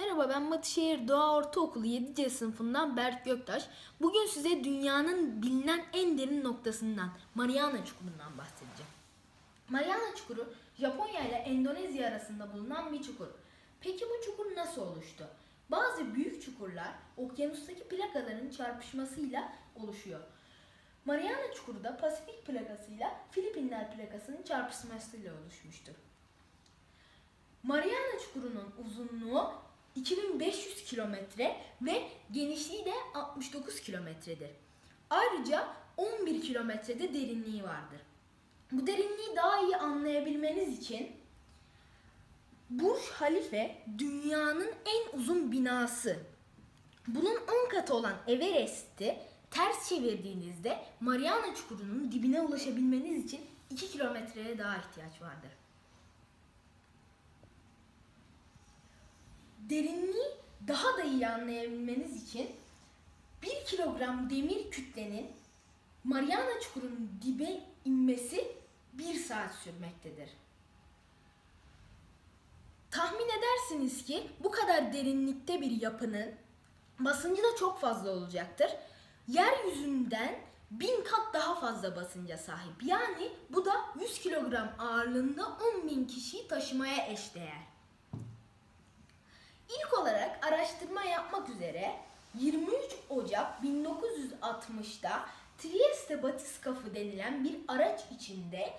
Merhaba ben Batışehir Doğa Ortaokulu 7C sınıfından Berk Göktaş. Bugün size dünyanın bilinen en derin noktasından Mariana Çukuru'ndan bahsedeceğim. Mariana Çukuru Japonya ile Endonezya arasında bulunan bir çukur. Peki bu çukur nasıl oluştu? Bazı büyük çukurlar okyanustaki plakaların çarpışmasıyla oluşuyor. Mariana Çukuru da Pasifik plakasıyla Filipinler plakasının çarpışmasıyla oluşmuştur. Mariana Çukuru'nun uzunluğu 2500 kilometre ve genişliği de 69 kilometredir. Ayrıca 11 kilometrede derinliği vardır. Bu derinliği daha iyi anlayabilmeniz için Burj Halife dünyanın en uzun binası. Bunun 10 katı olan Everest'i ters çevirdiğinizde Mariana Çukuru'nun dibine ulaşabilmeniz için 2 kilometreye daha ihtiyaç vardır. Derinliği daha da iyi anlayabilmeniz için 1 kilogram demir kütlenin Mariana Çukuru'nun dibe inmesi 1 saat sürmektedir. Tahmin edersiniz ki bu kadar derinlikte bir yapının basıncı da çok fazla olacaktır. Yeryüzünden bin kat daha fazla basınca sahip. Yani bu da 100 kilogram ağırlığında 10 bin kişiyi taşımaya eşdeğer. İlk olarak araştırma yapmak üzere 23 Ocak 1960'da Trieste batiskafı denilen bir araç içinde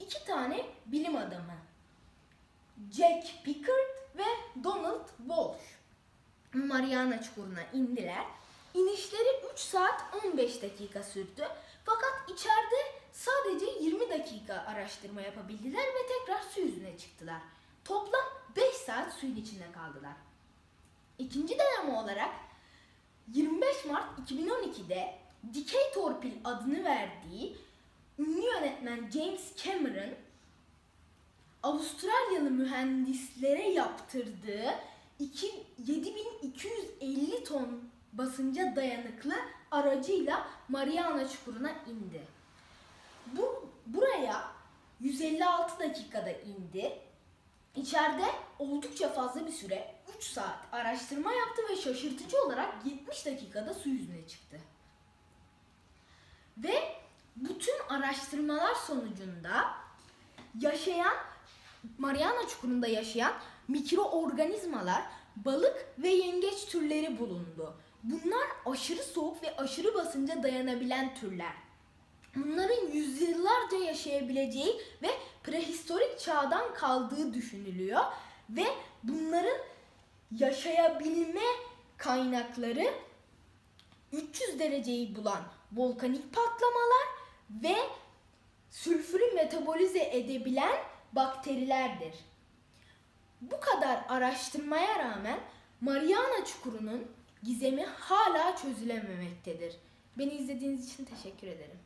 iki tane bilim adamı Jack Pickard ve Donald Walsh Mariana Çukuru'na indiler. İnişleri 3 saat 15 dakika sürdü. Fakat içeride sadece 20 dakika araştırma yapabildiler ve tekrar su yüzüne çıktılar. Toplam 5 saat suyun içinde kaldılar. İkinci deneme olarak 25 Mart 2012'de dikey torpil adını verdiği ünlü yönetmen James Cameron Avustralyalı mühendislere yaptırdığı 7250 ton basınca dayanıklı aracıyla Mariana Çukuru'na indi. Bu buraya 156 dakikada indi. İçeride oldukça fazla bir süre 3 saat araştırma yaptı ve şaşırtıcı olarak 70 dakikada su yüzüne çıktı. Ve bütün araştırmalar sonucunda yaşayan Mariana Çukuru'nda yaşayan mikroorganizmalar, balık ve yengeç türleri bulundu. Bunlar aşırı soğuk ve aşırı basınca dayanabilen türler. Bunların yüzyıllarca yaşayabileceği ve prehistorik çağdan kaldığı düşünülüyor ve bunların yaşayabilme kaynakları 300 dereceyi bulan volkanik patlamalar ve sülfürü metabolize edebilen bakterilerdir. Bu kadar araştırmaya rağmen Mariana Çukuru'nun gizemi hala çözülememektedir. Beni izlediğiniz için teşekkür ederim.